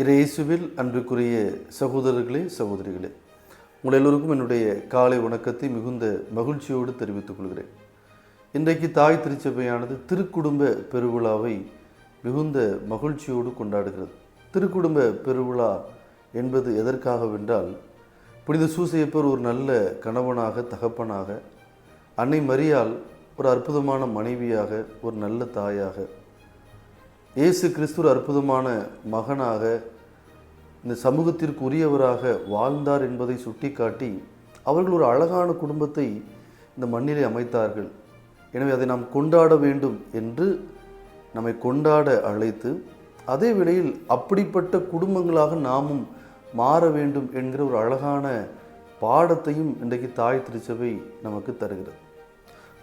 இயேசுவில் அன்புக்குரிய சகோதரர்களே சகோதரிகளே உங்கள் எல்லோருக்கும் என்னுடைய காலை வணக்கத்தை மிகுந்த மகிழ்ச்சியோடு தெரிவித்துக் கொள்கிறேன். இன்றைக்கு தாய் திருச்சபையானது திருக்குடும்ப பெருவிழாவை மிகுந்த மகிழ்ச்சியோடு கொண்டாடுகிறது. திருக்குடும்ப பெருவிழா என்பது எதற்காகவென்றால் புனித சூசையப்பர் ஒரு நல்ல கணவனாக தகப்பனாக அன்னை மரியால் ஒரு அற்புதமான மனைவியாக ஒரு நல்ல தாயாக இயேசு கிறிஸ்துவர் அற்புதமான மகனாக இந்த சமூகத்திற்கு உரியவராக வாழ்ந்தார் என்பதை சுட்டிக்காட்டி அவர்கள் ஒரு அழகான குடும்பத்தை இந்த மண்ணிலே அமைத்தார்கள். எனவே அதை நாம் கொண்டாட வேண்டும் என்று நம்மை கொண்டாட அழைத்து அதே வேளையில் அப்படிப்பட்ட குடும்பங்களாக நாமும் மாற வேண்டும் என்கிற ஒரு அழகான பாடத்தையும் இன்றைக்கு தாய் திருச்சபை நமக்கு தருகிறது.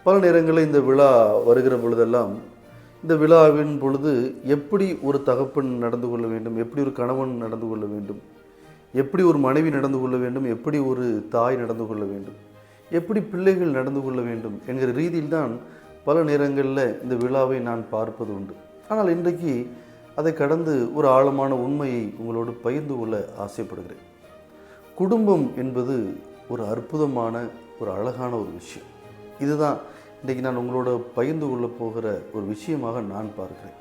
பல நேரங்களில் இந்த விழா வருகிற பொழுதெல்லாம் இந்த விழாவின் பொழுது எப்படி ஒரு தகப்பன் நடந்து கொள்ள வேண்டும்? எப்படி ஒரு கணவன் நடந்து கொள்ள வேண்டும்? எப்படி ஒரு மனைவி நடந்து கொள்ள வேண்டும்? எப்படி ஒரு தாய் நடந்து கொள்ள வேண்டும்? எப்படி பிள்ளைகள் நடந்து கொள்ள வேண்டும் என்கிற ரீதியில்தான் பல நேரங்களில் இந்த விழாவை நான் பார்ப்பது உண்டு. ஆனால் இன்றைக்கு அதை கடந்து ஒரு ஆழமான உண்மையை உங்களோடு பகிர்ந்து கொள்ள ஆசைப்படுகிறேன். குடும்பம் என்பது ஒரு அற்புதமான ஒரு அழகான ஒரு விஷயம். இதுதான் இன்றைக்கி நான் உங்களோட பகிர்ந்து கொள்ள போகிற ஒரு விஷயமாக நான் பார்க்குறேன்.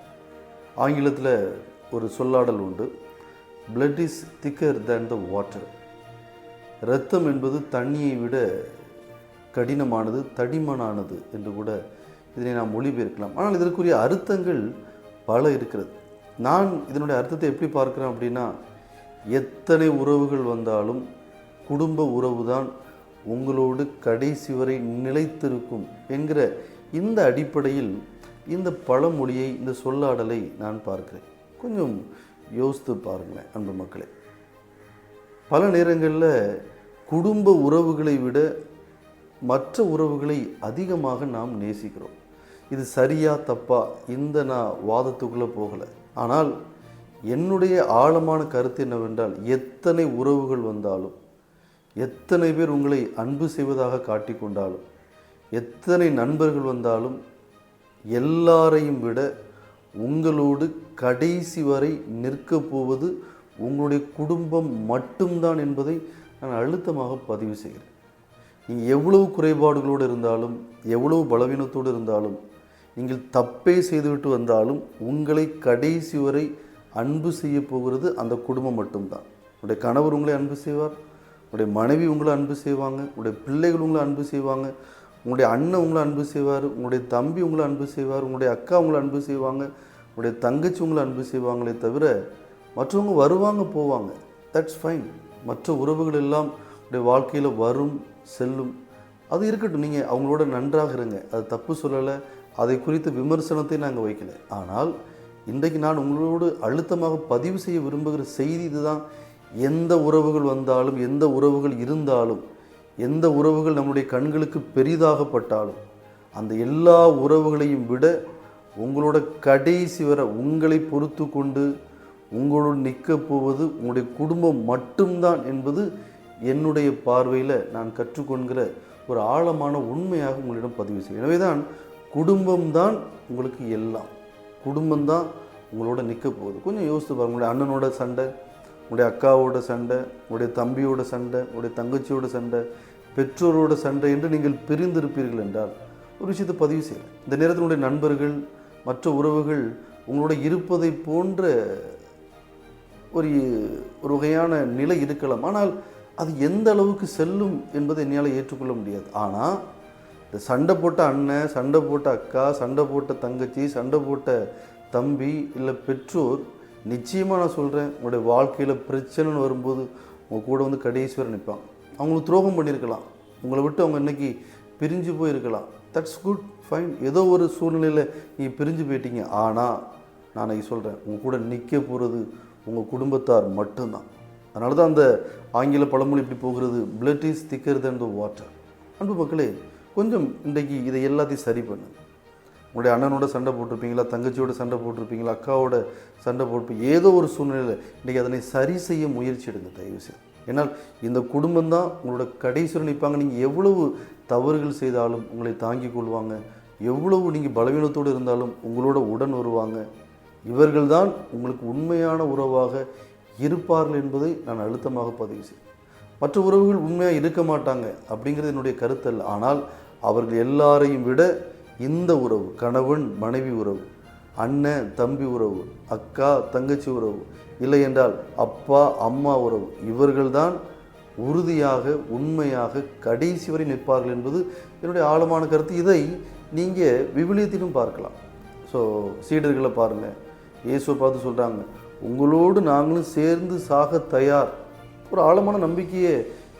ஆங்கிலத்தில் ஒரு சொல்லாடல் உண்டு. பிளட் இஸ் திக்கர் தேன் த வாட்டர் இரத்தம் என்பது தண்ணியை விட கடினமானது தடிமனானது என்று கூட இதனை நாம் மொழிபெயர்க்கலாம். ஆனால் இதற்குரிய அர்த்தங்கள் பல இருக்கிறது. நான் இதனுடைய அர்த்தத்தை எப்படி பார்க்குறேன் அப்படின்னா எத்தனை உறவுகள் வந்தாலும் குடும்ப உறவு தான் உங்களோடு கடைசி வரை நிலைத்திருக்கும் என்கிற இந்த அடிப்படையில் இந்த பழமொழியை இந்த சொல்லாடலை நான் பார்க்கிறேன். கொஞ்சம் யோசித்து பாருங்களேன் அன்பு மக்களே. பல நேரங்களில் குடும்ப உறவுகளை விட மற்ற உறவுகளை அதிகமாக நாம் நேசிக்கிறோம். இது சரியா தப்பா? இந்த நான் வாதத்துக்குள்ளே போகலை. ஆனால் என்னுடைய ஆழமான கருத்து என்னவென்றால் எத்தனை உறவுகள் வந்தாலும் எத்தனை பேர் உங்களை அன்பு செய்வதாக காட்டிக்கொண்டாலும் எத்தனை நண்பர்கள் வந்தாலும் எல்லாரையும் விட உங்களோடு கடைசி வரை நிற்கப் போவது உங்களுடைய குடும்பம் மட்டும்தான் என்பதை நான் அழுத்தமாக பதிவு செய்கிறேன். நீங்கள் எவ்வளவு குறைபாடுகளோடு இருந்தாலும் எவ்வளவு பலவீனத்தோடு இருந்தாலும் நீங்கள் தப்பே செய்துவிட்டு வந்தாலும் உங்களை கடைசி வரை அன்பு செய்ய போகிறது அந்த குடும்பம் மட்டும்தான். உங்களுடைய கணவர் உங்களை அன்பு செய்வார் உங்களுடைய மனைவி உங்களை அன்பு செய்வாங்க உங்களுடைய பிள்ளைகள் உங்களை அன்பு செய்வாங்க உங்களுடைய அண்ணன் உங்களை அன்பு செய்வார் உங்களுடைய தம்பி உங்களை அன்பு செய்வார் உங்களுடைய அக்கா உங்களை அன்பு செய்வாங்க உங்களுடைய தங்கச்சி உங்களை அன்பு செய்வாங்களே தவிர மற்றவங்க வருவாங்க போவாங்க. தட்ஸ் ஃபைன் மற்ற உறவுகள் எல்லாம் உங்களுடைய வாழ்க்கையில் வரும் செல்லும். அது இருக்கட்டும். நீங்கள் அவங்களோட நன்றாக இருங்க. அது தப்பு சொல்லலை. அதை குறித்த விமர்சனத்தை நாங்கள் வைக்கல. ஆனால் இன்றைக்கு நான் உங்களோடு அழுத்தமாக பதிவு செய்ய விரும்புகிற செய்தி இதுதான். எந்த உறவுகள் வந்தாலும் எந்த உறவுகள் இருந்தாலும் எந்த உறவுகள் நம்முடைய கண்களுக்கு பெரிதாகப்பட்டாலும் அந்த எல்லா உறவுகளையும் விட உங்களோட கடைசி வர உங்களை பொறுத்து கொண்டு உங்களோடு நிற்கப் போவது உங்களுடைய குடும்பம் மட்டும்தான் என்பது என்னுடைய பார்வையில் நான் கற்றுக்கொள்கிற ஒரு ஆழமான உண்மையாக உங்களிடம் பதிவு செய்யும் எனவே தான் குடும்பம்தான் உங்களுக்கு எல்லாம். குடும்பம்தான் உங்களோட நிற்க போகுது. கொஞ்சம் யோசித்து பாருங்க உங்களுடைய அண்ணனோட சண்டை உங்களுடைய அக்காவோட சண்டை உங்களுடைய தம்பியோட சண்டை உங்களுடைய தங்கச்சியோட சண்டை பெற்றோரோட சண்டை என்று நீங்கள் பிரிந்திருப்பீர்கள் என்றால் ஒரு விஷயத்தை பதிவு செய்யலாம் இந்த நேரத்தில் உங்களுடைய நண்பர்கள் மற்ற உறவுகள் உங்களோட இருப்பதை போன்ற ஒரு ஒரு வகையான நிலை இருக்கலாம். ஆனால் அது எந்த அளவுக்கு செல்லும் என்பதை என்னால் ஏற்றுக்கொள்ள முடியாது. ஆனால் இந்த சண்டை போட்ட அண்ணன் சண்டை போட்ட அக்கா சண்டை போட்ட தங்கச்சி சண்டை போட்ட தம்பி இல்லை பெற்றோர் நிச்சயமாக நான் சொல்கிறேன் உங்களுடைய வாழ்க்கையில் பிரச்சனைன்னு வரும்போது உங்கள் கூட வந்து கடைசி நிற்பான் அவங்களுக்கு துரோகம் பண்ணியிருக்கலாம். உங்களை விட்டு அவங்க இன்றைக்கி பிரிஞ்சு போயிருக்கலாம். தட்ஸ் குட் ஃபைன் ஏதோ ஒரு சூழ்நிலையில் நீ பிரிஞ்சு போயிட்டீங்க. ஆனால் நான் இன்னைக்கு சொல்கிறேன் உங்கள் கூட நிற்க போகிறது உங்கள் குடும்பத்தார் மட்டும்தான். அதனால தான் அந்த ஆங்கில பழமொழி இப்படி போகிறது blood is thicker than the water அன்பு மக்களே கொஞ்சம் இன்றைக்கு இதை எல்லாத்தையும் சரி பண்ணு. உங்களுடைய அண்ணனோட சண்டை போட்டிருப்பீங்களா தங்கச்சியோட சண்டை போட்டிருப்பீங்களா அக்காவோட சண்டை போட்டிருப்பீங்க ஏதோ ஒரு சூழ்நிலையில் இன்றைக்கி அதனை சரி செய்ய முயற்சி எடுங்க தயவு செய்து. ஏன்னால் இந்த குடும்பம் தான் உங்களோட கடைசியில் நிற்பாங்க. நீங்கள் எவ்வளவு தவறுகள் செய்தாலும் உங்களை தாங்கிக் கொள்வாங்க. எவ்வளவு நீங்கள் பலவீனத்தோடு இருந்தாலும் உங்களோட உடன் வருவாங்க. இவர்கள்தான் உங்களுக்கு உண்மையான உறவாக இருப்பார்கள் என்பதை நான் அழுத்தமாக பதிவு செய்வேன் மற்ற உறவுகள் உண்மையாக இருக்க மாட்டாங்க அப்படிங்கிறது என்னுடைய கருத்து ஆனால் அவர்கள் எல்லாரையும் விட இந்த உறவு கணவன் மனைவி உறவு அண்ணன் தம்பி உறவு அக்கா தங்கச்சி உறவு இல்லை என்றால் அப்பா அம்மா உறவு இவர்கள்தான் உறுதியாக உண்மையாக கடைசி வரை நிற்பார்கள் என்பது என்னுடைய ஆழமான கருத்து. இதை நீங்கள் விவிலியத்திலும் பார்க்கலாம். ஸோ சீடர்களை பாருங்கள் இயேசுவை பார்த்து சொல்கிறாங்க உங்களோடு நாங்களும் சேர்ந்து சாக தயார். ஒரு ஆழமான நம்பிக்கையை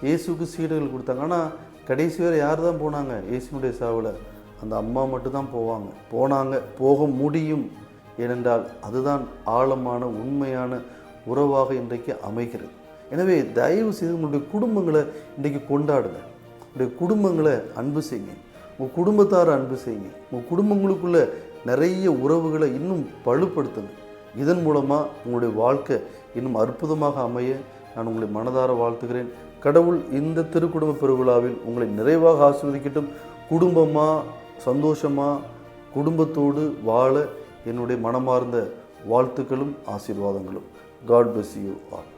இயேசுக்கு சீடர்கள் கொடுத்தாங்க. ஆனால் கடைசி வரை யார் தான் போனாங்க? இயேசுனுடைய சாவில் அந்த அம்மா மட்டும்தான் போவாங்க. போனாங்க போக முடியும் ஏனென்றால் அதுதான் ஆழமான உண்மையான உறவாக இன்றைக்கு அமைகிறது. எனவே தயவு செய்து உங்களுடைய குடும்பங்களை இன்றைக்கு கொண்டாடுங்க. உங்களுடைய குடும்பங்களை அன்பு செய்யுங்க. உங்கள் குடும்பத்தாரை அன்பு செய்யுங்க. உங்கள் குடும்பங்களுக்குள்ள நிறைய உறவுகளை இன்னும் பழுப்படுத்துங்க. இதன் மூலமாக உங்களுடைய வாழ்க்கை இன்னும் அற்புதமாக அமைய நான் உங்களை மனதார வாழ்த்துகிறேன். கடவுள் இந்த திருக்குடும்ப பெருவிழாவில் உங்களை நிறைவாக ஆசிர்வதிக்கட்டும். குடும்பமாக சந்தோஷமாக குடும்பத்தோடு வாழ என்னுடைய மனமார்ந்த வாழ்த்துக்களும் ஆசீர்வாதங்களும். God bless you all